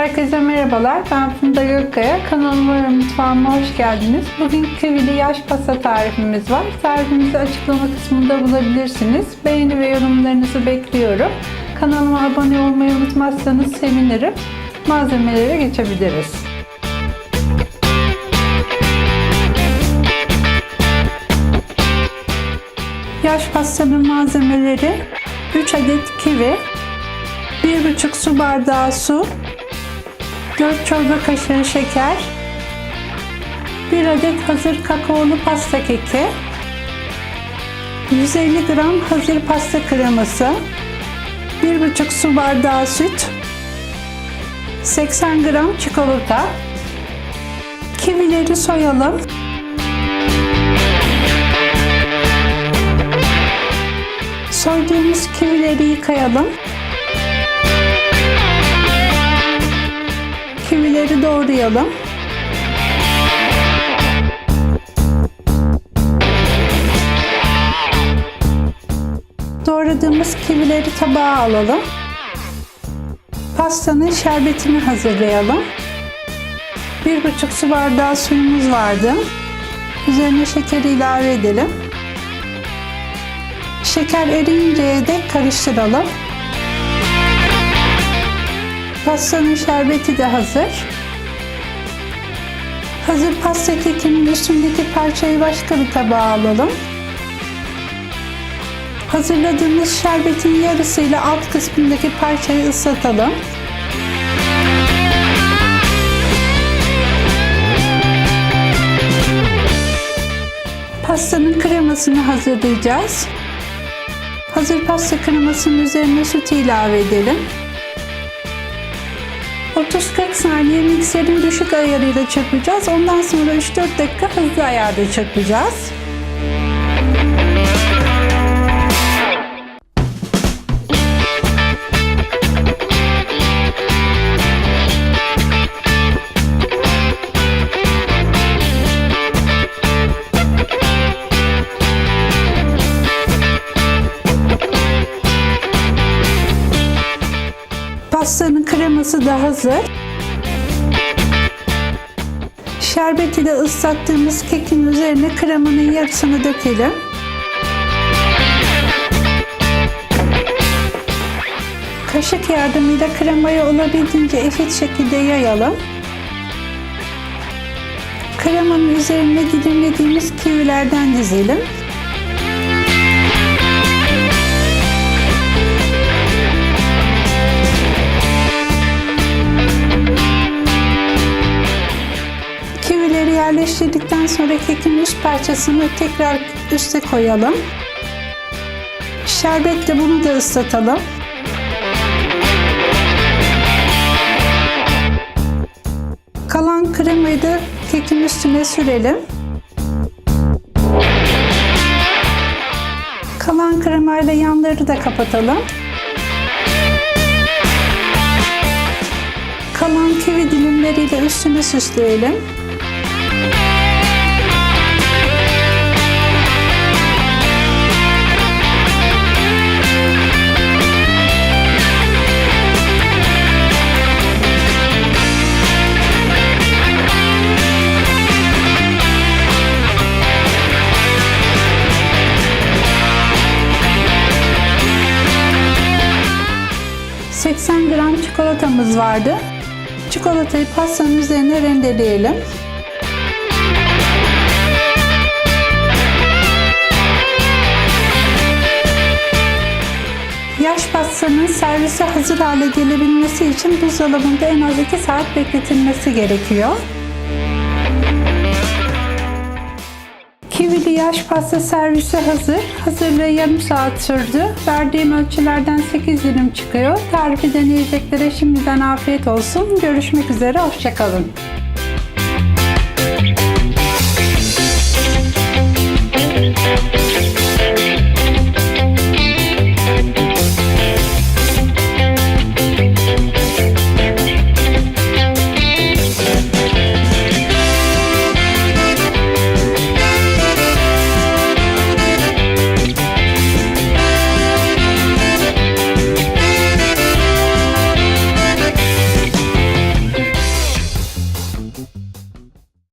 Herkese merhabalar. Ben Funda Gökkaya. Kanalıma ve mutfağıma hoş geldiniz. Bugün kivili yaş pasta tarifimiz var. Tarifimizi açıklama kısmında bulabilirsiniz. Beğeni ve yorumlarınızı bekliyorum. Kanalıma abone olmayı unutmazsanız sevinirim. Malzemelere geçebiliriz. Yaş pastanın malzemeleri 3 adet kivi, 1,5 su bardağı su, 4 çorba kaşığı şeker, 1 adet hazır kakaolu pasta keki, 150 gram hazır pasta kreması, 1,5 su bardağı süt, 80 gram çikolata, kivileri soyalım. Soyduğumuz kivileri yıkayalım. Kivileri doğrayalım. Doğradığımız kivileri tabağa alalım. Pastanın şerbetini hazırlayalım. Bir buçuk su bardağı suyumuz vardı. Üzerine şekeri ilave edelim. Şeker eriyinceye dek karıştıralım. Pastanın şerbeti de hazır. Hazır pasta kekinin üstündeki parçayı başka bir tabağa alalım. Hazırladığımız şerbetin yarısıyla alt kısmındaki parçayı ıslatalım. Pastanın kremasını hazırlayacağız. Hazır pasta kremasının üzerine süt ilave edelim. 30-40 saniye mikserin düşük ayarıyla çırpacağız. Ondan sonra 3-4 dakika hızlı ayarda çırpacağız. Kreması da hazır. Şerbeti de ıslattığımız kekin üzerine kremanın yarısını dökelim. Kaşık yardımıyla kremayı olabildiğince eşit şekilde yayalım. Kremanın üzerine dilimlediğimiz kivilerden dizelim. Yerleştirdikten sonra kekin üst parçasını tekrar üste koyalım. Şerbetle bunu da ıslatalım. Kalan kremayı da kekin üstüne sürelim. Kalan kremayla yanları da kapatalım. Kalan kivi dilimleriyle üstünü süsleyelim. ...80 gram çikolatamız vardı. Çikolatayı pastanın üzerine rendeleyelim. Yaş pastanın servise hazır hale gelebilmesi için buzdolabında en az 2 saat bekletilmesi gerekiyor. Kivili yaş pasta servisi hazır. Hazırlığı yarım saat sürdü. Verdiğim ölçülerden 8 dilim çıkıyor. Tarifi deneyeceklere şimdiden afiyet olsun. Görüşmek üzere, hoşçakalın.